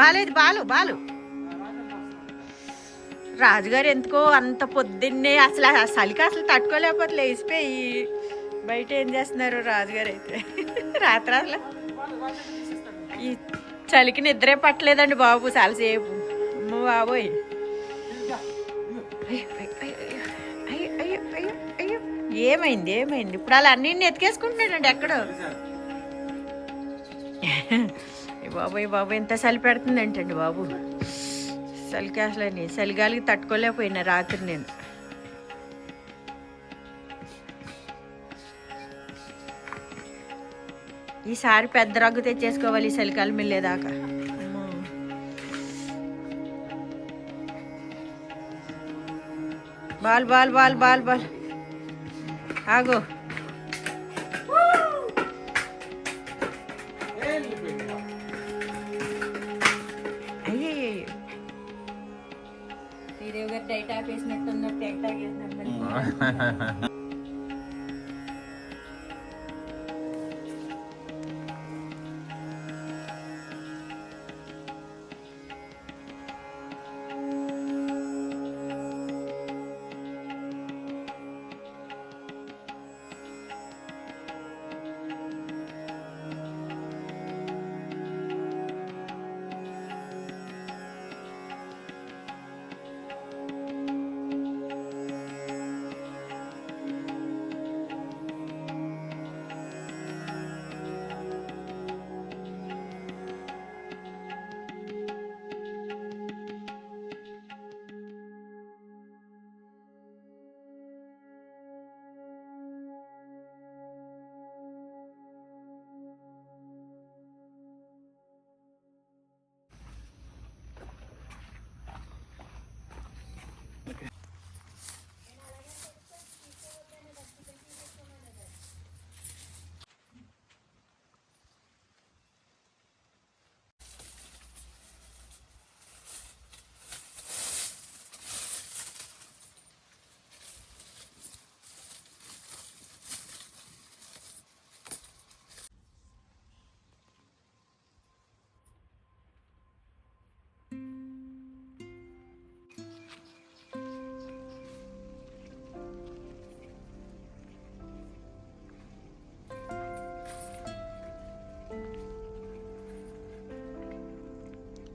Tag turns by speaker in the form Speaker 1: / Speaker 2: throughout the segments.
Speaker 1: బాలేదు బాలు బాలు. రాజుగారు ఎందుకో అంత పొద్దున్నే అసలు ఆ చలికి అసలు తట్టుకోలేకపోతే లేచిపోయి బయట ఏం చేస్తున్నారు రాజుగారు అయితే? రాత్రి అసలు ఈ చలికి నిద్రే పట్టలేదండి బాబు చాలాసేపు. అమ్మ బాబోయ్. అయ్యో, అయ్యో, అయ్యో, అయ్యో, ఏమైంది ఏమైంది? ఇప్పుడు అలా అన్ని ఎత్తుకేసుకుంటున్నాడండి ఎక్కడో. బాబోయ్ బాబు ఎంత చలి పెడుతుంది బాబు. చలికి అసలు నేను చలిగాలికి తట్టుకోలేకపోయినా రాత్రి నేను. ఈసారి పెద్ద రగ్గు తెచ్చేసుకోవాలి ఈ చలికాలం వెళ్ళేదాకా ball ball ball ball ball. ఆగో.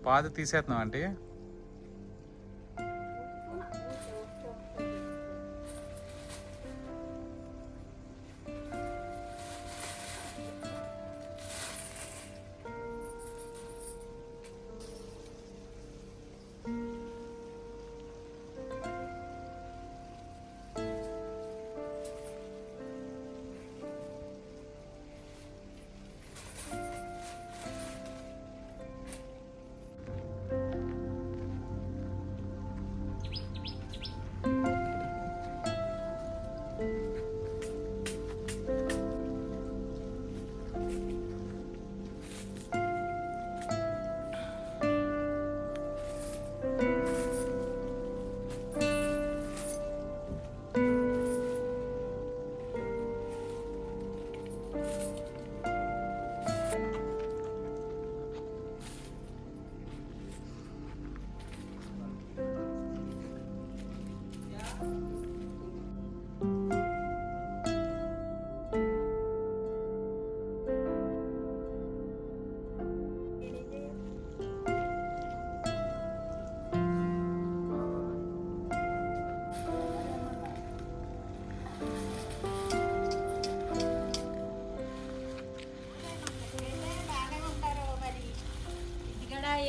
Speaker 2: పాత తీసేస్తున్నాం అంటే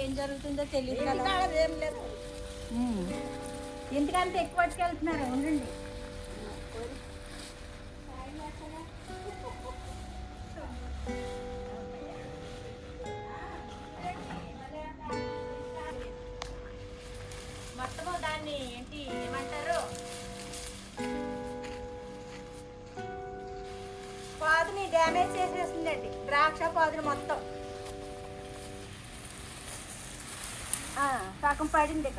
Speaker 1: ఏం జరుగుతుందో తెలియదు కదా. ఎందుకంటే ఎక్కువ పట్టుకెళ్తున్నారు ఉండండి. काढून दे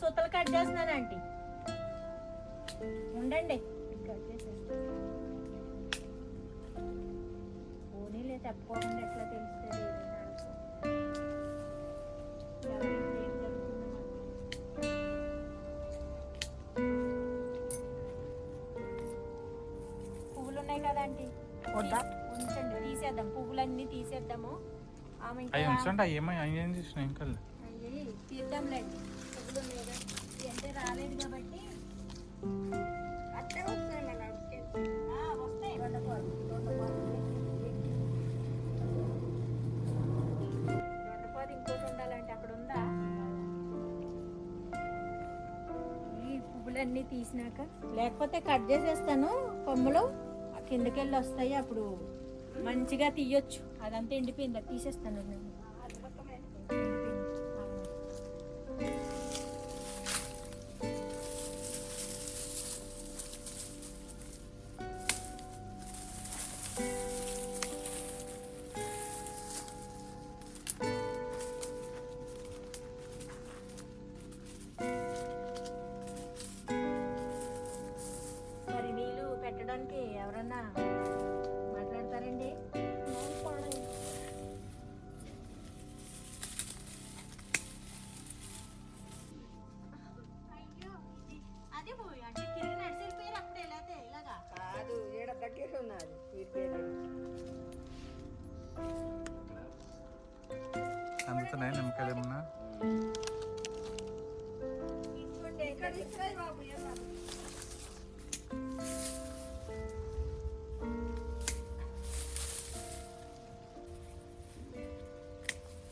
Speaker 1: సుత్తలు కట్ చేస్తున్నాను ఆంటీ. ఆంటీ
Speaker 2: వద్దా?
Speaker 1: ఉంచండి. తీసేద్దాం. పువ్వులన్నీ తీసేద్దాము. ఆమె ఇంకా
Speaker 3: అవి ఉంచండి. అవి ఏమో అవి ఏం చేసిన ఇంకా?
Speaker 1: అయ్యి తీద్దాంలేండి. పువ్వులు అంటే రాలేదు కాబట్టి.
Speaker 2: అట్టే వస్తాయి మళ్ళీ
Speaker 1: ఆ, వస్తాయి. దొండపాలు దొండపాలు. దొండపాలు ఇంకోటి ఉండాలంటే అక్కడ ఉందా? ఈ పువ్వులన్నీ తీసినాక. లేకపోతే కట్ చేసేస్తాను కొమ్మలు. కిందకెళ్ళి వస్తాయి అప్పుడు మంచిగా తీయొచ్చు. అదంతా ఎండిపోయింది అది తీసేస్తాను నేను.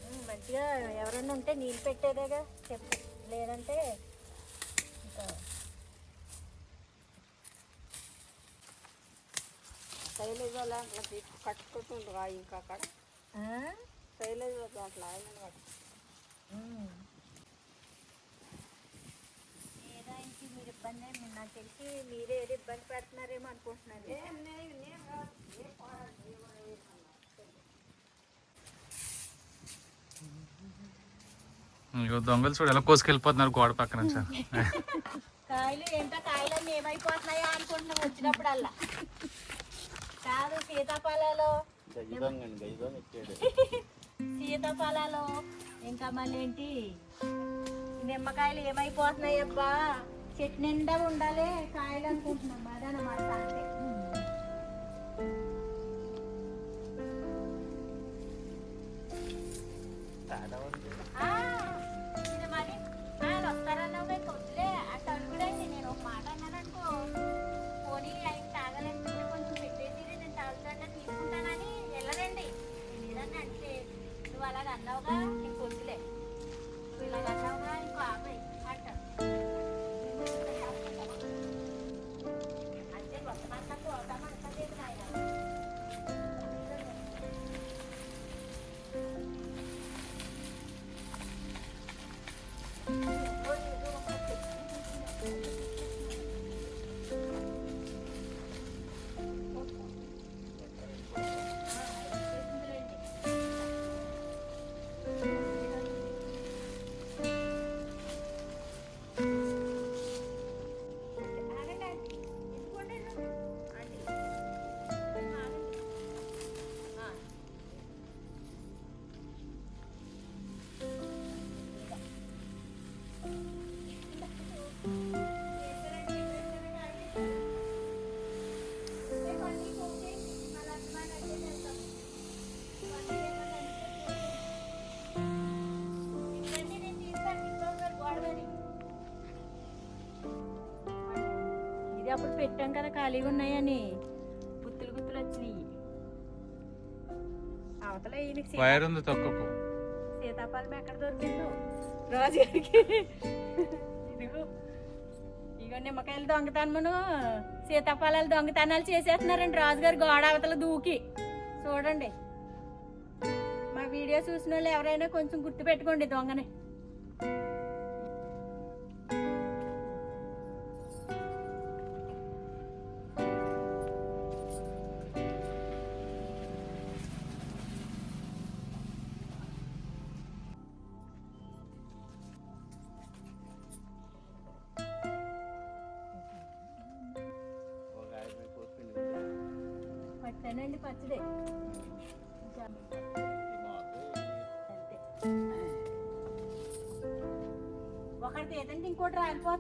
Speaker 1: ఉమ్, మంచిగా ఎవరన్నా ఉంటే నీళ్ళు పెట్టేదేగా. చెప్పు. లేదంటే ఇంకా
Speaker 2: శైలజ తీసి కట్టుకుంటుండ్రు ఇంకా అక్కడ? శైలజ అట్లా ఆయన కట్టు
Speaker 1: మీరు ఇబ్బంది ఏమి నాకు తెలిసి మీరే ఏదో ఇబ్బంది పెడుతున్నారేమో అనుకుంటున్నాను.
Speaker 3: ఇగో దొంగలు చూడు ఎలా కోసుకెళ్ళిపోతున్నారు గోడ పక్కన నుంచి.
Speaker 1: కాయలు ఏంటో కాయలన్నీ ఏమైపోతున్నాయో అనుకుంటున్నాం వచ్చినప్పుడల్లా కాదు సీతాఫలాలు సీతాఫలాలు ఇంకా మళ్ళీ ఏంటి నిమ్మకాయలు ఏమైపోతున్నాయి అబ్బా? చెట్టు నిండా ఉండాలి కాయలు అనుకుంటున్నాం అదనమాట అంతే が1個ずつで。పెట్టాం కదా ఖాళీగా ఉన్నాయని. గుత్తులు గుత్తులు వచ్చినాయి. అవతల ఈయనకి
Speaker 3: వైర్ ఉంది తొక్కకు.
Speaker 1: సీతాఫలం ఎక్కడ దొరికిందో? రాజుగారికి. ఇదిగో ఇగో నిమ్మకాయలు దొంగతనమును సీతాఫలాలు దొంగతనాలు చేసేస్తున్నారండి రాజుగారు గోడ అవతల దూకి. చూడండి. మా వీడియో చూసిన వాళ్ళు ఎవరైనా కొంచెం గుర్తు పెట్టుకోండి దొంగని.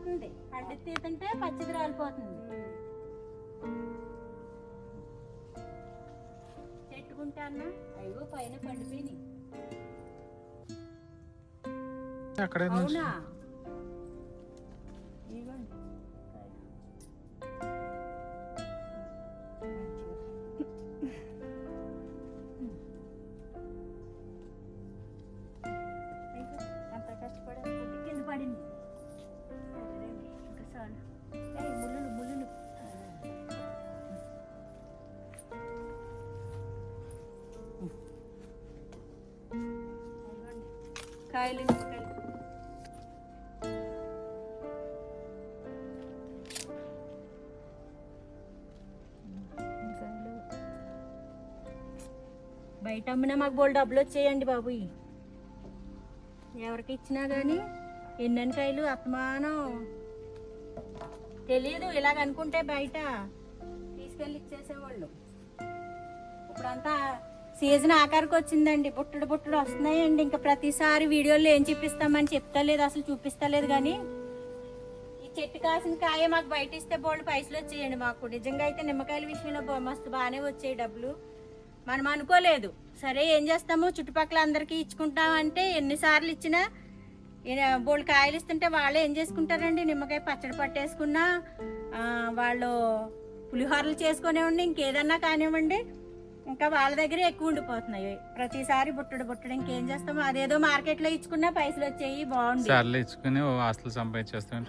Speaker 1: రాలిపోతుంది. పండిత్ తీతంటే పచ్చిది రాలిపోతుంది. చెట్టుకుంటా అన్న అయ్యో పైన పండిపోయినాయి.
Speaker 3: అక్కడే
Speaker 1: అవునా? బయట అమ్మినా మాకు బోల్ డబ్బులు వచ్చేయండి బాబు. ఎవరికి ఇచ్చినా కానీ ఎన్నెన్ని కాయలు అపమానం. తెలియదు ఇలాగ అనుకుంటే బయట తీసుకెళ్ళి ఇచ్చేసేవాళ్ళు. ఇప్పుడంతా సీజన్ ఆఖరికి వచ్చిందండి. బుట్టడు బుట్టడు వస్తున్నాయండి. ఇంకా ప్రతిసారి వీడియోలో ఏం చూపిస్తామని చెప్తలేదు అసలు చూపిస్తలేదు కానీ ఈ చెట్టు కాసిన కాయ మాకు బయట ఇస్తే బోల్డ్ పైసలు వచ్చేయండి మాకు. నిజంగా అయితే నిమ్మకాయల విషయంలో మస్తు బాగానే వచ్చాయి డబ్బులు. మనం అనుకోలేదు. సరే ఏం చేస్తాము? చుట్టుపక్కల అందరికీ ఇచ్చుకుంటామంటే ఎన్నిసార్లు ఇచ్చినా బోల్డ్ కాయలు ఇస్తుంటే వాళ్ళే ఏం చేసుకుంటారండి? నిమ్మకాయ పచ్చడి పట్టేసుకున్నా వాళ్ళు పులిహోరలు చేసుకునేవ్వండి ఇంకేదన్నా కానివ్వండి ఇంకా వాళ్ళ దగ్గరే ఎక్కువ ఉండిపోతున్నాయి. ప్రతిసారి బుట్టడు బుట్టడు ఇంకేం చేస్తాము అదేదో మార్కెట్లో ఇచ్చుకున్నా పైసలు వచ్చాయి బాగుంది
Speaker 3: సార్లు ఇచ్చుకుని ఓ ఆస్తులు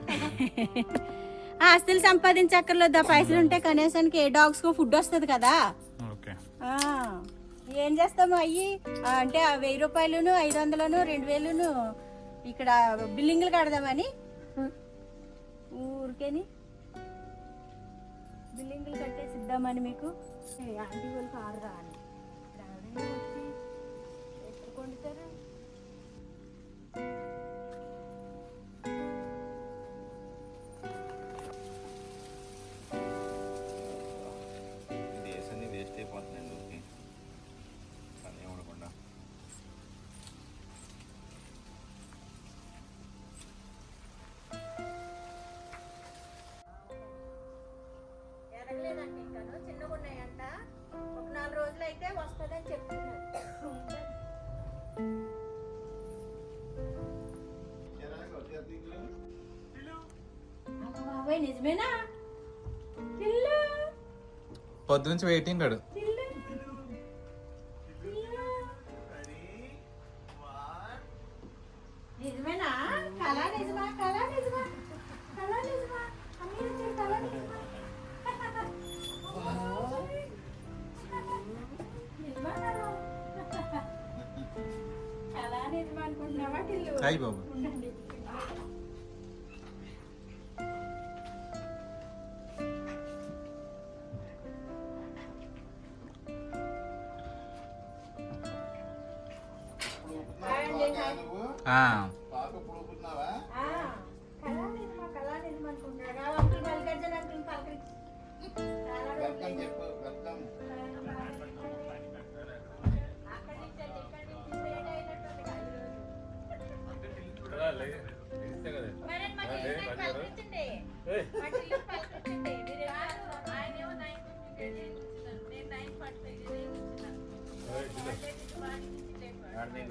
Speaker 1: సంపాదించక్కర్లేదు ఆ పైసలు ఉంటే కనీసానికి ఏ డాగ్స్కు ఫుడ్ వస్తుంది కదా. ఏం చేస్తాము అయ్యి అంటే ఆ వెయ్యి రూపాయలును ఐదు వందలను రెండు వేలును ఇక్కడ బిల్లింగ్లు కడదామని. ఊరికేని బిల్లింగ్లు కట్టేసి ఇద్దామని మీకు. ఆంటీ వాళ్ళు కారు రాని ఎక్కడ కొండుతారు
Speaker 3: పొద్దు నుంచి వెయిటింగ్ కాడు
Speaker 1: খাই বাবা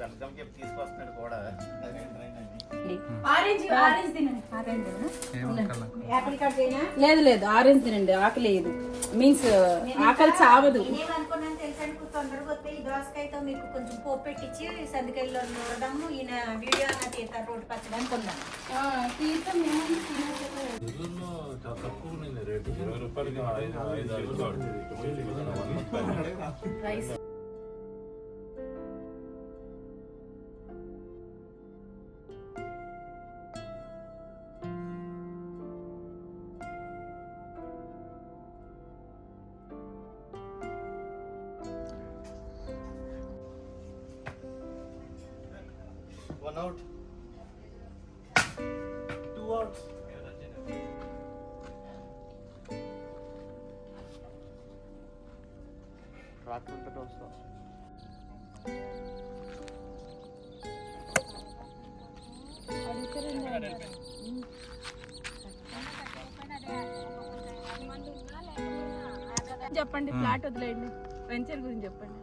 Speaker 4: వెల్కమ్ చెప్పి తీసుకొస్తున్నాడు కూడా
Speaker 2: లేదు లేదు ఆరెంజ్ తినండి ఆకలి లేదు మీన్స్ ఆకలి చావదు.
Speaker 1: దోసకాయతో మీకు కొంచెం పోపు పెట్టించి సందికాయలో నూరదాము ఈయన వీడియో అన్న road
Speaker 2: rice
Speaker 4: one out two outs రాత్రి వస్తాం
Speaker 2: చెప్పండి ఫ్లాట్ వదిలేయండి. వెంచర్ గురించి చెప్పండి.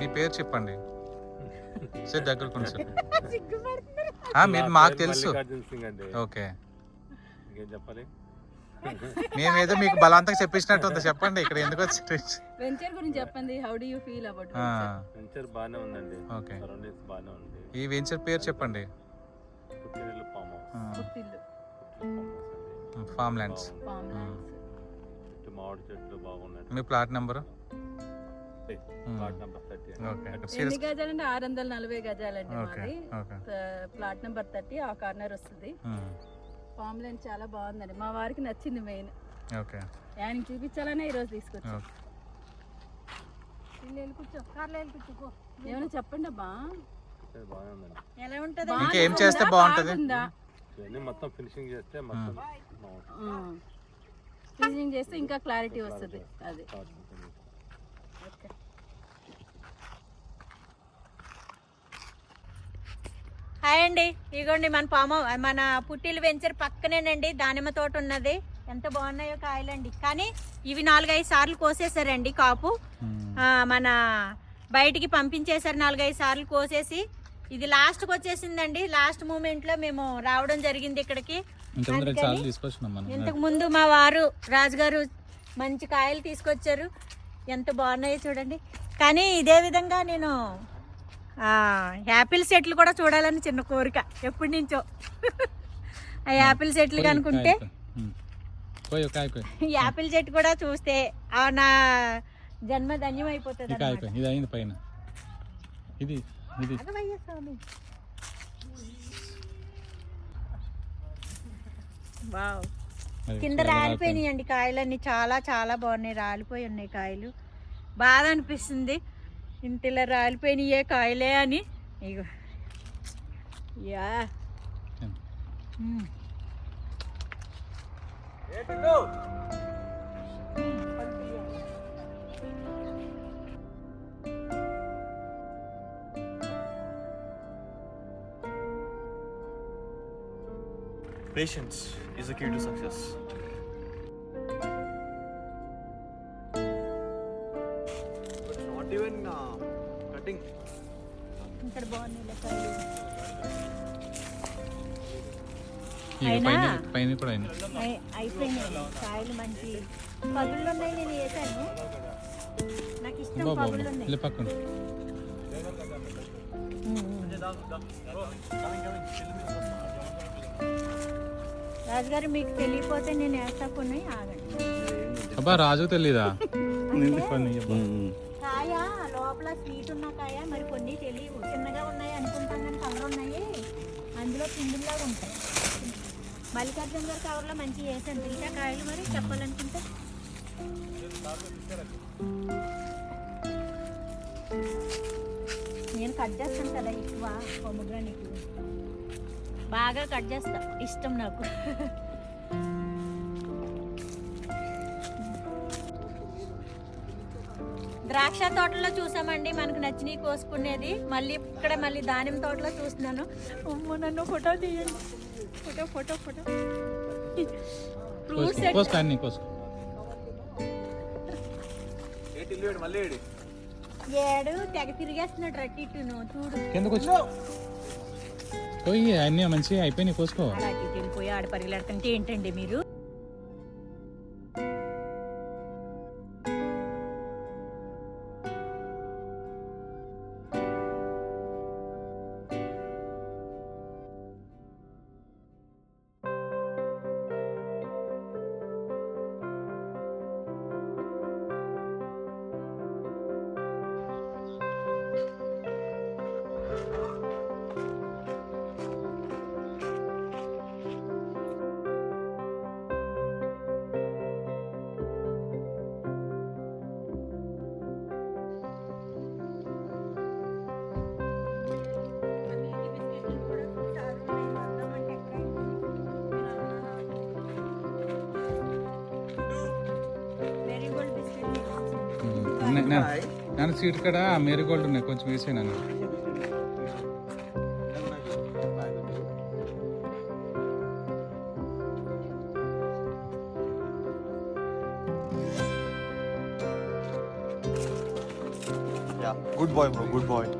Speaker 3: మీ పేరు చెప్పండి. సార్ దగ్గర కొంచెం. మీరు మాకు తెలుసు.
Speaker 4: మల్లికార్జున సింగ్ అండి.
Speaker 3: ఓకే.
Speaker 4: చెప్పాలి?
Speaker 3: మేమేదో మీకు బలవంతంగా చెప్పించినట్టు ఉంది. చెప్పండి ఇక్కడ ఎందుకు వచ్చి
Speaker 2: వెంచర్ గురించి చెప్పండి. How do you feel about
Speaker 3: ఆ,
Speaker 4: వెంచర్ బాగానే ఉందండి.
Speaker 3: ఓకే.
Speaker 4: సరౌండింగ్స్ బాగానే ఉంది.
Speaker 3: ఈ వెంచర్ పేరు చెప్పండి.
Speaker 2: పుట్టిల్లు
Speaker 4: farm house.
Speaker 3: Farm lands.
Speaker 2: Farm
Speaker 4: చుట్టూ మామిడి చెట్లు బాగున్నాయి.
Speaker 3: మీ plot number?
Speaker 4: Plot number thirty
Speaker 2: ఎన్ని ఆరు వందల నలభై గజాలండి
Speaker 3: ఓకే
Speaker 2: మాది.
Speaker 3: ఓకే
Speaker 2: ప్లాట్ నెంబర్ థర్టీ ఆ కార్నర్ వస్తుంది. ఫామ్ లైన్ చాలా బాగుందండి. మా వారికి నచ్చింది మెయిన్
Speaker 3: ఓకే
Speaker 2: ఆయనకి చూపించాలనే ఈరోజు తీసుకొచ్చాం. ఏమైనా చెప్పండి అబ్బా?
Speaker 1: ఎలా ఉంటుంది
Speaker 3: ఇంకా చేస్తే బాగుంటది?
Speaker 4: మొత్తం ఫినిషింగ్ చేస్తే మొత్తం బాగుంటుంది.
Speaker 2: ఫినిషింగ్ చేస్తే ఇంకా క్లారిటీ వస్తుంది. అది. ఓకే
Speaker 1: హాయ్ అండి. ఇగోండి మన పాము మన పుట్టిలు వెంచర్ పక్కనేనండి. దానిమ్మ తోట ఉన్నది. ఎంత బాగున్నాయో కాయలండి. కానీ ఇవి నాలుగైదు సార్లు కోసేసారండి కాపు. మన బయటికి పంపించేశారు నాలుగైదు సార్లు కోసేసి. ఇది లాస్ట్కి వచ్చేసిందండి. లాస్ట్ మూమెంట్లో మేము రావడం జరిగింది ఇక్కడికి. ఇంతకు ముందు మా వారు రాజుగారు మంచి కాయలు తీసుకొచ్చారు. ఎంత బాగున్నాయో చూడండి. కానీ ఇదే విధంగా నేను యాపిల్ చెట్లు కూడా చూడాలని చిన్న కోరిక ఎప్పటి నుంచో. ఆ యాపిల్ చెట్లు కనుకుంటే యాపిల్ చెట్టు కూడా చూస్తే ఆ నా జన్మ ధన్యం అయిపోతుంది
Speaker 3: ఈ కాయ పోయి ఇది అయింది పైన. ఇది ఇది.
Speaker 1: వావ్.
Speaker 3: అది
Speaker 1: కింద
Speaker 3: చాలా
Speaker 1: రాలిపోయినాయండి కాయలన్నీ. చాలా చాలా బాగున్నాయి. రాలిపోయి ఉన్నాయి కాయలు. బాధ అనిపిస్తుంది. ఇంత ఇలా రాలిపోయినాయే కాయలే అని ఇగో yeah
Speaker 5: Patience is the key to success.
Speaker 1: ఇక్కడ బాగున్నాయి
Speaker 3: ఇక పైన కూడా
Speaker 1: అయిపోయినాయి. కాయలు మంచి. పగుళ్ళు ఉన్నాయి నేను వేసాను నాకు ఇష్టం పగుళ్ళు ఉన్నాయి
Speaker 3: పక్కన.
Speaker 1: రాజుగారు మీకు తెలియపోతే నేను వేస్తా కొన్ని ఆగండి.
Speaker 3: అబ్బా రాజు తెలీదా?
Speaker 1: పిండిలాగా ఉంటాయి. మల్లికార్జున గారి కవర్లో మంచి వేసాను తెలుసా కాయలు మరి చెప్పాలనుకుంటే? నేను కట్ చేస్తాను కదా ఎక్కువ పొమ్మగ్రానికి బాగా కట్ చేస్తా. ఇష్టం నాకు. ద్రాక్ష తోటలో చూసామండి. మనకు నచ్చినవి కోసుకునేది. మళ్ళీ ఇక్కడ మళ్ళీ దానిమ్మ తోటలో చూస్తున్నాను. నన్ను ఫోటో తీయండి. Photo photo photo. ఏడు తెగ తిరిగేస్తున్నాడు రట్టి ఇటును చూడు.
Speaker 3: కిందకు వచ్చి. పోయి అన్నీ మంచిగా అయిపోయినాయి కోసుకో.
Speaker 1: అలా వెళ్ళిపోయి ఆడ పరిగెడుతుంటే ఏంటండి మీరు?
Speaker 3: నేను సీట్ కడ మేరీ గోల్డ్ ఉన్నాయి కొంచెం వేసే నన్ను
Speaker 5: good boy, bro. Good boy.